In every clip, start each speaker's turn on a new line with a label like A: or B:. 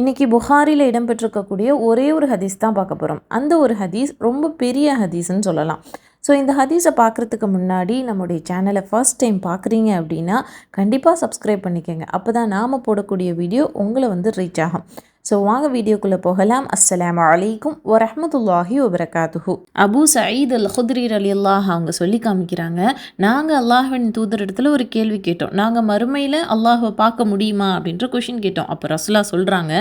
A: இன்றைக்கி புகாரில் இடம்பெற்றிருக்கக்கூடிய ஒரே ஒரு ஹதீஸ் தான் பார்க்க போகிறோம் அந்த ஒரு ஹதீஸ் ரொம்ப பெரிய ஹதீஸ்ன்னு சொல்லலாம். ஸோ இந்த ஹதீஸை பார்க்குறதுக்கு முன்னாடி நம்முடைய சேனலை ஃபர்ஸ்ட் டைம் பார்க்குறீங்க அப்படின்னா கண்டிப்பாக சப்ஸ்கிரைப் பண்ணிக்கோங்க. அப்போ தான் நாம் போடக்கூடிய வீடியோ உங்களை வந்து ரீச் ஆகும். ஸோ வாங்க வீடியோக்குள்ளே போகலாம். அஸ்ஸலாமு அலைக்கும் வரமத்துல்லாஹி வபரகாத்துஹு. அபு சயீத் அல் ஹுத்ரீர் அலி அல்லாஹ் அவங்க சொல்லி காமிக்கிறாங்க நாங்கள் அல்லாஹவின் தூதர் இடத்துல ஒரு கேள்வி கேட்டோம். நாங்கள் மறுமையில் அல்லாஹை பார்க்க முடியுமா? அப்படின்ற கொஷின் கேட்டோம். அப்போ ரசுலா சொல்கிறாங்க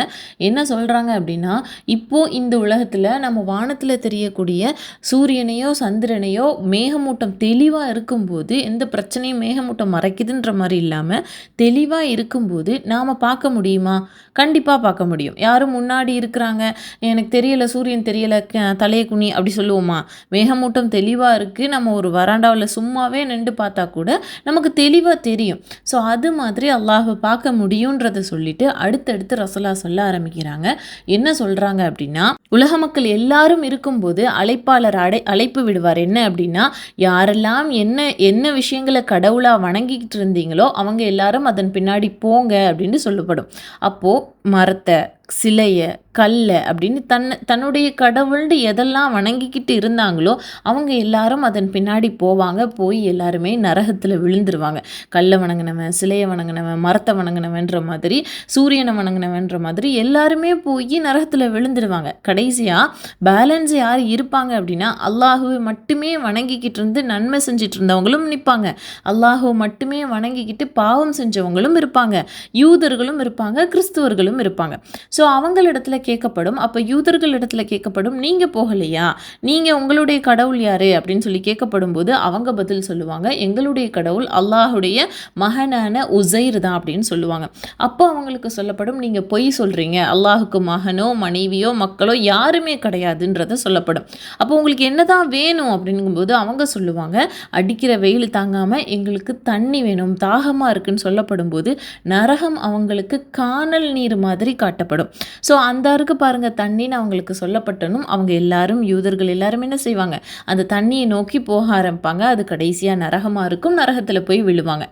A: என்ன சொல்கிறாங்க அப்படின்னா இப்போது இந்த உலகத்தில் நம்ம வானத்தில் தெரியக்கூடிய சூரியனையோ சந்திரனையோ மேகமூட்டம் தெளிவாக இருக்கும்போது எந்த பிரச்சனையும் மேகமூட்டம் மறைக்குதுன்ற மாதிரி இல்லாமல் தெளிவாக இருக்கும்போது நாம் பார்க்க முடியுமா? கண்டிப்பாக பார்க்க முடியும். யாரும் முன்னாடி இருக்கிறாங்க. எனக்கு தெரியலை சூரியன் தெரியலை க- தலையை குனி அப்படி சொல்லுவோமா? மேகமூட்டம் தெளிவாக இருக்குது நம்ம ஒரு வராண்டாவில் சும்மாவே நின்று பார்த்தா கூட நமக்கு தெளிவாக தெரியும். ஸோ அது மாதிரி அல்லாஹை பார்க்க முடியுன்றதை சொல்லிட்டு அடுத்தடுத்து ரசலா சொல்ல ஆரம்பிக்கிறாங்க. என்ன சொல்கிறாங்க அப்படின்னா உலக மக்கள் எல்லாரும் இருக்கும்போது அழைப்பாளர் அடை அழைப்பு விடுவார். என்ன அப்படின்னா யாரெல்லாம் என்ன என்ன விஷயங்களை கடவுளாக வணங்கிக்கிட்டு இருந்தீங்களோ அவங்க எல்லாரும் அதன் பின்னாடி போங்க அப்படின்னு சொல்லப்படும். அப்போது மரத்தை சிலையை கல்லை அப்படின்னு தன்னை தன்னுடைய கடவுள்னு எதெல்லாம் வணங்கிக்கிட்டு இருந்தாங்களோ அவங்க எல்லாரும் அதன் பின்னாடி போவாங்க போய் எல்லாருமே நரகத்தில் விழுந்துருவாங்க. கல்லை வணங்கினவன் சிலையை வணங்கினவன் மரத்தை வணங்கினவன்ற மாதிரி சூரியனை வணங்கினவன்ற மாதிரி எல்லாருமே போய் நரகத்தில் விழுந்துருவாங்க. கடைசியாக பேலன்ஸ் யார் இருப்பாங்க அப்படின்னா அல்லாஹுவை மட்டுமே வணங்கிக்கிட்டு இருந்து நன்மை செஞ்சுட்டு இருந்தவங்களும் நிற்பாங்க அல்லாஹுவை மட்டுமே வணங்கிக்கிட்டு பாவம் செஞ்சவங்களும் இருப்பாங்க. யூதர்களும் இருப்பாங்க கிறிஸ்துவர்களும் இருப்பாங்க. ஸோ அவங்களிடத்துல கேட்கப்படும். அப்போ யூதர்களிடத்துல கேட்கப்படும் நீங்கள் போகலையா? நீங்கள் உங்களுடைய கடவுள் யாரு? அப்படின்னு சொல்லி கேட்கப்படும் போது அவங்க பதில் சொல்லுவாங்க. எங்களுடைய கடவுள் அல்லாஹுடைய மகனான உசைர் தான் அப்படின்னு சொல்லுவாங்க. அப்போ அவங்களுக்கு சொல்லப்படும் நீங்கள் பொய் சொல்கிறீங்க அல்லாஹுக்கு மகனோ மனைவியோ மக்களோ யாருமே கிடையாதுன்றத சொல்லப்படும். அப்போ உங்களுக்கு என்னதான் வேணும் அப்படிங்கும்போது அவங்க சொல்லுவாங்க அடிக்கிற வெயில் தாங்காமல் எங்களுக்கு தண்ணி வேணும் தாகமாக இருக்குன்னு சொல்லப்படும் போது நரகம் அவங்களுக்கு காணல் நீர் மாதிரி காட்டப்படும். ஸோ அந்த இருக்கு பாருங்க தண்ணின்னு அவங்களுக்கு சொல்லப்பட்டனும். அவங்க எல்லாரும் யூதர்கள் எல்லாரும் என்ன செய்வாங்க? அந்த தண்ணியை நோக்கி போக ஆரம்பிப்பாங்க. அது கடைசியாக நரகமாக இருக்கும். நரகத்தில் போய் விழுவாங்க.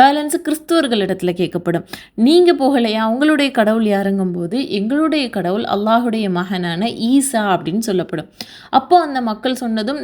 A: பேலன்ஸ் கிறிஸ்துவர்கள் இடத்துல கேட்கப்படும். நீங்கள் போகலையா? உங்களுடைய கடவுள் யாருங்கும் போது எங்களுடைய கடவுள் அல்லாஹுடைய மகனான ஈசா அப்படின்னு சொல்லப்படும். அப்போ அந்த மக்கள் சொன்னதும்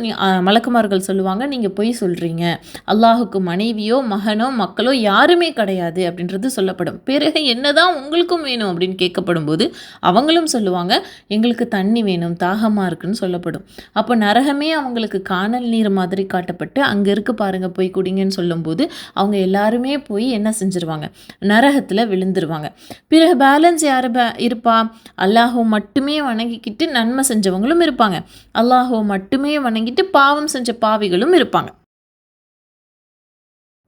A: மலக்குமார்கள் சொல்லுவாங்க நீங்கள் போய் சொல்கிறீங்க அல்லாஹுக்கு மனைவியோ மகனோ மக்களோ யாருமே கிடையாது அப்படின்றது சொல்லப்படும். பிறகு என்னதான் உங்களுக்கும் வேணும் அப்படின்னு கேட்கப்படும் போது அவங்களும் சொல்லுவாங்க எங்களுக்கு தண்ணி வேணும் தாகமாக இருக்குன்னு சொல்லப்படும். அப்போ நரகமே அவங்களுக்கு காணல் நீர் மாதிரி காட்டப்பட்டு அங்கே இருக்கு பாருங்க போய் குடிங்கன்னு சொல்லும்போது அவங்க எல்லாருமே போய் என்ன செஞ்சிருவாங்க? நரகத்தில் விழுந்துருவாங்க. பிறகு பேலன்ஸ் யார் பே இருப்பா? அல்லாஹோ மட்டுமே வணங்கிக்கிட்டு நன்மை செஞ்சவங்களும் இருப்பாங்க. அல்லாஹோ மட்டுமே வணங்கிட்டு பாவம் செஞ்ச பாவிகளும் இருப்பாங்க.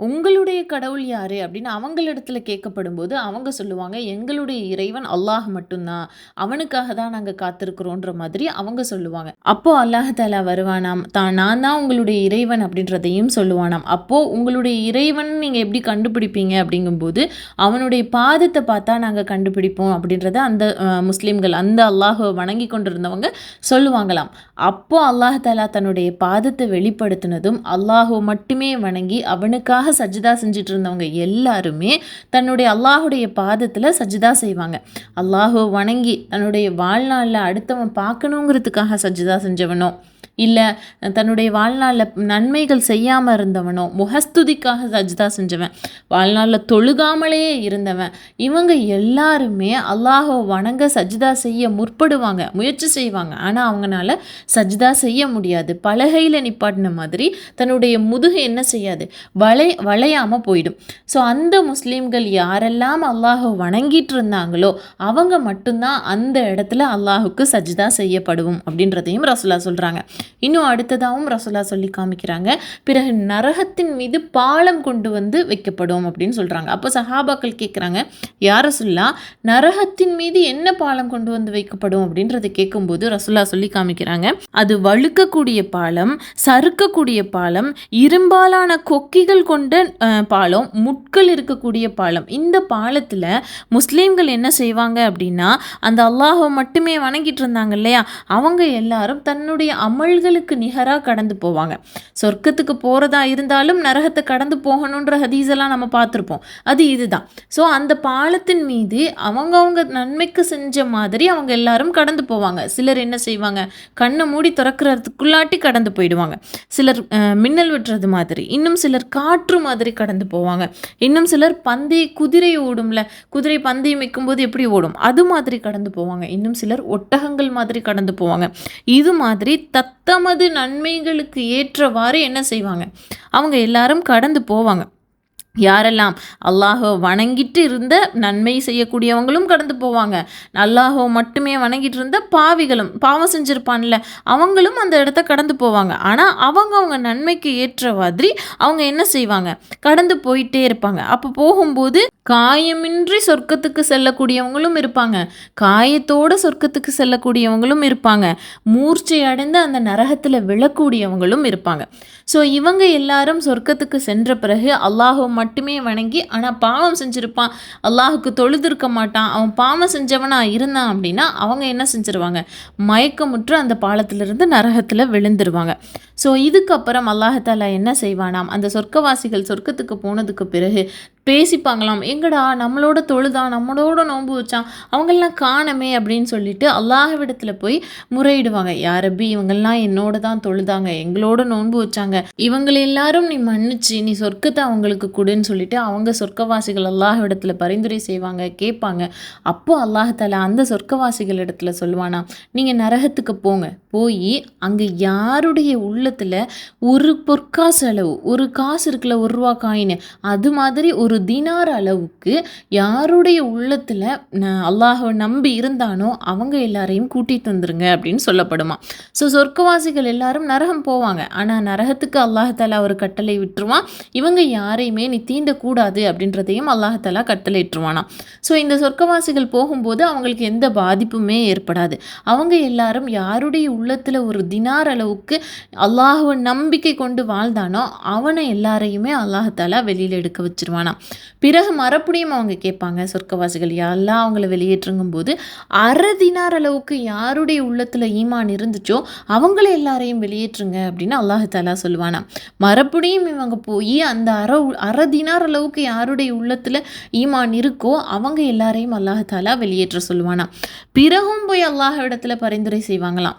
A: உங்களுடைய கடவுள் யாரு அப்படின்னு அவங்களிடத்துல கேட்கப்படும் போது அவங்க சொல்லுவாங்க எங்களுடைய இறைவன் அல்லாஹ் மட்டும்தான். அவனுக்காக தான் நாங்கள் காத்திருக்கிறோன்ற மாதிரி அவங்க சொல்லுவாங்க. அப்போ அல்லாஹ் தாலா வருவானாம். தான் நான் தான் உங்களுடைய இறைவன் அப்படின்றதையும் சொல்லுவானாம். அப்போ உங்களுடைய இறைவன் நீங்கள் எப்படி கண்டுபிடிப்பீங்க? அப்படிங்கும்போது அவனுடைய பாதத்தை பார்த்தா நாங்கள் கண்டுபிடிப்போம் அப்படின்றத அந்த முஸ்லீம்கள் அந்த அல்லாஹை வணங்கி கொண்டிருந்தவங்க சொல்லுவாங்களாம். அப்போ அல்லாஹ் தாலா தன்னுடைய பாதத்தை வெளிப்படுத்தினதும் அல்லாஹோ மட்டுமே வணங்கி அவனுக்காக சஜிதா செஞ்சுட்டு இருந்தவங்க எல்லாருமே தன்னுடைய அல்லாஹுடைய பாதத்தில் சஜிதா செய்வாங்க. அல்லாஹோ வணங்கி தன்னுடைய வாழ்நாளில் அடுத்தவன் பார்க்கணுங்கிறதுக்காக சஜிதா செஞ்சவனோ இல்லை தன்னுடைய வாழ்நாளில் நன்மைகள் செய்யாமல் இருந்தவனோ முகஸ்துதிக்காக சஜிதா செஞ்சவன் வாழ்நாளில் தொழுகாமலேயே இருந்தவன் இவங்க எல்லாருமே அல்லாஹோ வணங்க சஜிதா செய்ய முற்படுவாங்க முயற்சி செய்வாங்க. ஆனால் அவங்கனால சஜிதா செய்ய முடியாது. பலகையில் நிப்பாட்டின மாதிரி தன்னுடைய முதுகு என்ன செய்யாது? வளை வளையாமல் போயிடும். ஸோ அந்த முஸ்லீம்கள் யாரெல்லாம் அல்லாஹை வணங்கிட்டு இருந்தாங்களோ அவங்க மட்டும்தான் அந்த இடத்துல அல்லாஹுக்கு சஜிதா செய்யப்படுவோம் அப்படின்றதையும் ரசுல்லா சொல்கிறாங்க இன்னும் அடுத்ததாகவும் ரசுல்லா சொல்லி காமிக்கிறாங்க. பிறகு நரகத்தின் மீது பாலம் கொண்டு வந்து வைக்கப்படும் அப்படின்னு சொல்கிறாங்க அப்போ சஹாபாக்கள் கேட்குறாங்க யார் ரசுல்லா நரகத்தின் மீது என்ன பாலம் கொண்டு வந்து வைக்கப்படும்? அப்படின்றத கேட்கும்போது ரசுல்லா சொல்லி காமிக்கிறாங்க அது வழுக்கக்கூடிய பாலம் சறுக்கக்கூடிய பாலம் இரும்பாலான கொக்கிகள் கொண்ட பாலம் முட்கள் இருக்கக்கூடிய பாலம். இந்த பாலத்தில் முஸ்லீம்கள் என்ன செய்வாங்க அப்படின்னா அந்த அல்லாஹை மட்டுமே வணங்கிட்டு இருந்தாங்க இல்லையா? அவங்க எல்லாரும் தன்னுடைய அமல் செயல்களுக்கு நிகராக கடந்து போவாங்க. சொர்க்கத்துக்கு போகிறதா இருந்தாலும் நரகத்தை கடந்து போகணுன்ற ஹதீஸ் எல்லாம் நம்ம பார்த்துருப்போம். அது இதுதான். ஸோ அந்த பாலத்தின் மீது அவங்கவுங்க நன்மைக்கு செஞ்ச மாதிரி அவங்க எல்லாரும் கடந்து போவாங்க. சிலர் என்ன செய்வாங்க? கண்ணை மூடி திறக்கிறதுக்குள்ளாட்டி கடந்து போயிடுவாங்க. சிலர் மின்னல் விட்டுறது மாதிரி இன்னும் சிலர் காற்று மாதிரி கடந்து போவாங்க. இன்னும் சிலர் பந்தய குதிரை ஓடும்ல குதிரை பந்தயம் வைக்கும்போது எப்படி ஓடும்? அது மாதிரி கடந்து போவாங்க. இன்னும் சிலர் ஒட்டகங்கள் மாதிரி கடந்து போவாங்க. இது மாதிரி தத் தத்தமது நன்மைகளுக்கு ஏற்றவாறு என்ன செய்வாங்க? அவங்க எல்லாரும் கடந்து போவாங்க. யாரெல்லாம் அல்லாஹோ வணங்கிட்டு இருந்த நன்மை செய்யக்கூடியவங்களும் கடந்து போவாங்க. அல்லாஹோ மட்டுமே வணங்கிட்டு இருந்த பாவிகளும் பாவம் செஞ்சுருப்பான்ல அவங்களும் அந்த இடத்த கடந்து போவாங்க. ஆனால் அவங்க அவங்க நன்மைக்கு ஏற்ற மாதிரி அவங்க என்ன செய்வாங்க? கடந்து போயிட்டே இருப்பாங்க. அப்போ போகும்போது காயமின்றி சொர்க்கத்துக்கு செல்லக்கூடியவங்களும் இருப்பாங்க. காயத்தோட சொர்க்கத்துக்கு செல்லக்கூடியவங்களும் இருப்பாங்க. மூர்ச்சை அடைந்து அந்த நரகத்தில் விழக்கூடியவங்களும் இருப்பாங்க. ஸோ இவங்க எல்லாரும் சொர்க்கத்துக்கு சென்ற பிறகு அல்லாஹோ மட்டும் மட்டுமே வணங்கி ஆனால் பாவம் செஞ்சுருப்பான். அல்லாஹுக்கு தொழுதிருக்க மாட்டான். அவன் பாவம் செஞ்சவனாக இருந்தான் அப்படின்னா அவங்க என்ன செஞ்சிருவாங்க? மயக்கமுற்று அந்த பாலத்திலிருந்து நரகத்தில் விழுந்துருவாங்க. ஸோ இதுக்கப்புறம் அல்லாஹாலா என்ன செய்வானாம்? அந்த சொர்க்கவாசிகள் சொர்க்கத்துக்கு போனதுக்கு பிறகு பேசிப்பாங்களாம். எங்கடா நம்மளோட தொழுதான் நம்மளோட நோன்பு வச்சான் அவங்கெல்லாம் காணமே அப்படின்னு சொல்லிட்டு அல்லாஹ்விடத்தில் போய் முறையிடுவாங்க. யாரபி இவங்கெல்லாம் என்னோட தான் தொழுதாங்க எங்களோட நோன்பு வச்சாங்க. இவங்களை எல்லாரும் நீ மன்னிச்சு நீ சொர்க்கத்தை அவங்களுக்கு கொடுன்னு சொல்லிட்டு அவங்க சொர்க்கவாசிகள் அல்லாஹ்விடத்தில் பரிந்துரை செய்வாங்க கேட்பாங்க. அப்போது அல்லாஹால அந்த சொர்க்கவாசிகள் இடத்துல சொல்லுவானா நீங்கள் நரகத்துக்கு போங்க போய் அங்கே யாருடைய உள்ளத்தில் ஒரு பொற்காசு அளவு ஒரு காசு இருக்குல்ல ஒரு ரூபா காயின் அது மாதிரி ஒரு தினார் அளவுக்கு யாருடைய உள்ளத்தில் அல்லாஹை நம்பி இருந்தானோ அவங்க எல்லாரையும் கூட்டிட்டு வந்துருங்க அப்படின்னு சொல்லப்படுமா. ஸோ சொர்க்கவாசிகள் எல்லாரும் நரகம் போவாங்க. ஆனால் நரகத்துக்கு அல்லாஹாலா ஒரு கட்டளை விட்டுருவான். இவங்க யாரையுமே நீ தீண்டக்கூடாது அப்படின்றதையும் அல்லாஹாலா கட்டளை இட்டுருவானாம் ஸோ இந்த சொர்க்கவாசிகள் போகும்போது அவங்களுக்கு எந்த பாதிப்புமே ஏற்படாது. அவங்க எல்லாரும் யாருடைய உள்ளத்தில் ஒரு தினார் அளவுக்கு அல்லாஹுவை நம்பிக்கை கொண்டு வாழ்ந்தானோ அவனை எல்லாரையுமே அல்லாஹாலா வெளியில் எடுக்க வச்சிருவானா. பிறகு மறுபடியும் அவங்க கேட்பாங்க சொர்க்கவாசிகள் யாரெல்லாம் அவங்கள வெளியேற்றுங்கும் போது அரை தினார் அளவுக்கு யாருடைய உள்ளத்தில் ஈமான் இருந்துச்சோ அவங்கள எல்லாரையும் வெளியேற்றுங்க அப்படின்னு அல்லாஹாலா சொல்லுவானா. மறுபடியும் இவங்க போய் அந்த அரை உ- அரை தினார் அளவுக்கு யாருடைய உள்ளத்தில் ஈமான் இருக்கோ அவங்க எல்லாரையும் அல்லாஹாலா வெளியேற்ற சொல்லுவானா. பிறகும் போய் அல்லாஹ் இடத்துல பரிந்துரை செய்வாங்களாம்.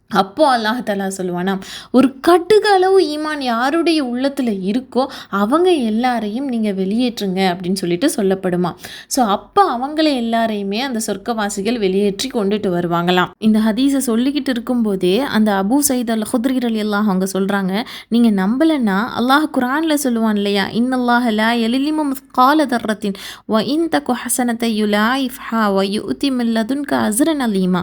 A: அப்போ அல்லாஹலா சொல்லுவானா ஒரு கட்டுக அளவு ஈமான் யாருடைய உள்ளத்தில் இருக்கோ அவங்க எல்லாரையும் நீங்கள் வெளியேற்றுங்க அப்படின்னு சொல்லிட்டு சொல்லப்படுமா. ஸோ அப்போ அவங்கள எல்லாரையுமே அந்த சொர்க்கவாசிகள் வெளியேற்றி கொண்டுட்டு வருவாங்களாம். இந்த ஹதீஸை சொல்லிக்கிட்டு இருக்கும்போதே அந்த அபு சயீத் அல் ஹுத்ரீர் அலி அல்லாஹ் அவங்க சொல்கிறாங்க நீங்கள் நம்பலைன்னா அல்லாஹ் குரானில் சொல்லுவான் இல்லையா இன்னல்லாஹ் லா எலிலிமு கால தர்றத்தின் வ இன் தக்கு ஹசனத்தை யுலா இஃப்ஹா வ யுத்தி மில்லதுன்க அஸ்ரன் அலீமா.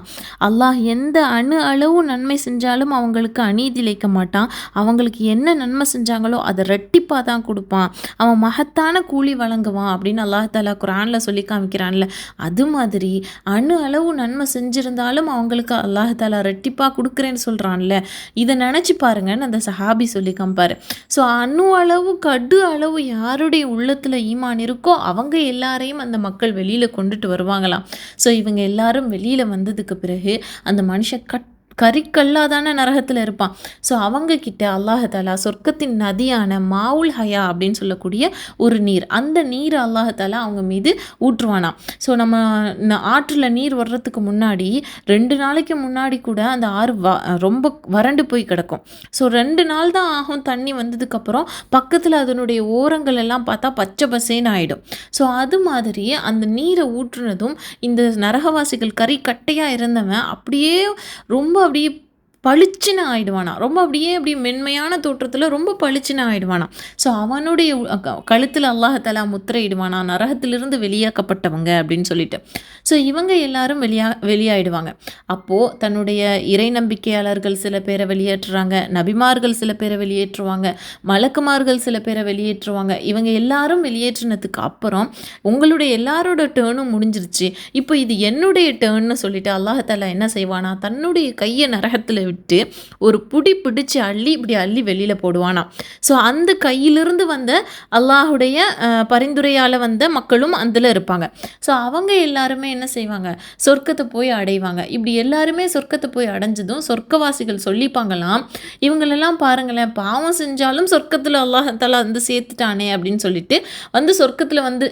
A: அல்லாஹ் எந்த அணு அளவு நன்மை செஞ்சாலும் அவங்களுக்கு அநீதி இழைக்க மாட்டான். அவங்களுக்கு என்ன நன்மை செஞ்சாங்களோ அதை ரெட்டிப்பாக தான் கொடுப்பான். அவன் மகத்தான கூலி வழங்குவான் அப்படின்னு அல்லாஹ் தாலா குரானில் சொல்லி காமிக்கிறான்ல. அது மாதிரி அணு அளவு நன்மை செஞ்சிருந்தாலும் அவங்களுக்கு அல்லாஹ் தாலா ரெட்டிப்பாக கொடுக்குறேன்னு சொல்கிறான்ல இதை நினச்சி பாருங்கன்னு அந்த சஹாபி சொல்லி காமிப்பாரு. ஸோ அணு அளவு கடு அளவு யாருடைய உள்ளத்தில் ஈமான் இருக்கோ அவங்க எல்லாரையும் அந்த மக்கள் வெளியில் கொண்டுட்டு வருவாங்களாம். ஸோ இவங்க எல்லாரும் வெளியில் வந்ததுக்கு பிறகு அந்த மனுஷன் கட் கறிக்கல்லாக தானே நரகத்தில் இருப்பான். ஸோ அவங்கக்கிட்ட அல்லாஹாலா சொர்க்கத்தின் நதியான மாவுல் ஹயா அப்படின்னு சொல்லக்கூடிய ஒரு நீர். அந்த நீர் அல்லாஹாலா அவங்க மீது ஊற்றுவானாம். ஸோ நம்ம ஆற்றில் நீர் வர்றதுக்கு முன்னாடி ரெண்டு நாளைக்கு முன்னாடி கூட அந்த ஆறு வ ரொம்ப வறண்டு போய் கிடக்கும். ஸோ ரெண்டு நாள் தான் ஆகும் தண்ணி வந்ததுக்கப்புறம் பக்கத்தில் அதனுடைய ஓரங்கள் எல்லாம் பார்த்தா பச்சை பசேன்னு ஆகிடும் ஸோ அது மாதிரி அந்த நீரை ஊற்றுனதும் இந்த நரகவாசிகள் கறி கட்டையாக இருந்தவன் அப்படியே ரொம்ப அப்படியே பளிச்சுன்னு ஆயிடுவானா. ரொம்ப அப்படியே அப்படியே மென்மையான தோற்றத்தில் ரொம்ப பளிச்சுன்னு ஆயிடுவானா. ஸோ அவனுடைய கழுத்தில் அல்லாஹலா முத்திரையிடுவானா நரகத்திலிருந்து வெளியாக்கப்பட்டவங்க அப்படின்னு சொல்லிட்டு. ஸோ இவங்க எல்லாரும் வெளியா வெளியாயிடுவாங்க. அப்போது தன்னுடைய இறை நம்பிக்கையாளர்கள் சில பேரை வெளியேற்றுறாங்க நபிமார்கள் சில பேரை வெளியேற்றுவாங்க மலக்குமார்கள் சில பேரை வெளியேற்றுவாங்க. இவங்க எல்லாரும் வெளியேற்றினதுக்கு அப்புறம் உங்களுடைய எல்லாரோட டேர்னும் முடிஞ்சிருச்சு. இப்போ இது என்னுடைய டேர்ன்னு சொல்லிட்டு அல்லாஹலா என்ன செய்வானா? தன்னுடைய கையை நரகத்தில் விட்டு விட்டு ஒரு புடி பிடிச்சி அள்ளி இப்படி அள்ளி வெளியில் போடுவானாம். ஸோ அந்த கையிலிருந்து வந்த அல்லாஹுடைய பரிந்துரையால் வந்த மக்களும் அதில் இருப்பாங்க. ஸோ அவங்க எல்லாருமே என்ன செய்வாங்க? சொர்க்கத்தை போய் அடைவாங்க. இப்படி எல்லாருமே சொர்க்கத்தை போய் அடைஞ்சதும் சொர்க்கவாசிகள் சொல்லிப்பாங்களாம். இவங்களெல்லாம் பாருங்களேன் பாவம் செஞ்சாலும் சொர்க்கத்தில் அல்லாஹத்தால் வந்து சேர்த்துட்டானே அப்படின்னு சொல்லிட்டு வந்து சொர்க்கத்தில் வந்து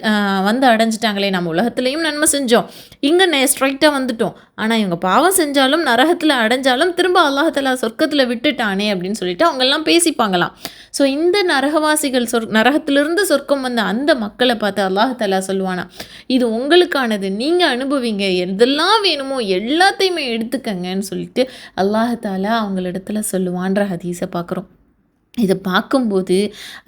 A: வந்து அடைஞ்சிட்டாங்களே. நம்ம உலகத்துலேயும் நன்மை செஞ்சோம். இங்கே ஸ்ட்ரைட்டாக வந்துட்டோம். ஆனால் இவங்க பாவம் செஞ்சாலும் நரகத்தில் அடைஞ்சாலும் திரும்ப அல்லாஹாலா சொர்க்கத்தில் விட்டுட்டானே அப்படின்னு சொல்லிட்டு அவங்கெல்லாம் பேசிப்பாங்களாம். ஸோ இந்த நரகவாசிகள் சொர் நரகத்திலிருந்து சொர்க்கம் வந்த அந்த மக்களை பார்த்து அல்லாஹாலா சொல்லுவானா இது உங்களுக்கானது நீங்கள் அனுபவிங்க எதெல்லாம் வேணுமோ எல்லாத்தையுமே எடுத்துக்கங்கன்னு சொல்லிட்டு அல்லாஹாலா அவங்களிடத்துல சொல்லுவான்ற ஹதீஸை பார்க்குறோம். இதை பார்க்கும்போது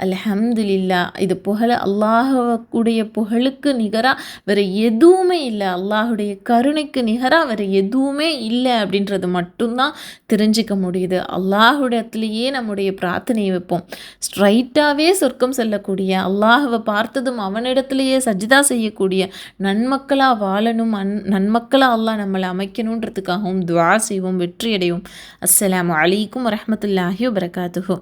A: அல்ஹம்துலில்லா இது புகழ அல்லாஹுடைய புகழுக்கு நிகராக வேறு எதுவுமே இல்லை. அல்லாஹுடைய கருணைக்கு நிகராக வேறு எதுவுமே இல்லை அப்படின்றது மட்டும்தான் தெரிஞ்சுக்க முடியுது. அல்லாஹுடத்துலேயே நம்முடைய பிரார்த்தனையை வைப்போம். ஸ்ட்ரைட்டாகவே சொர்க்கம் செல்லக்கூடிய அல்லாஹுவை பார்த்ததும் அவனிடத்துலேயே சஜிதா செய்யக்கூடிய நன்மக்களாக வாழணும் அன் நன்மக்களாக அல்லாஹ் நம்மளை அமைக்கணுன்றதுக்காகவும் துவா செய்வோம் வெற்றியடையும் அஸ்லாம் அஸ்ஸலாமு அலைக்கும் வரஹ்மத்துல்லாஹி வபரகாத்துஹு.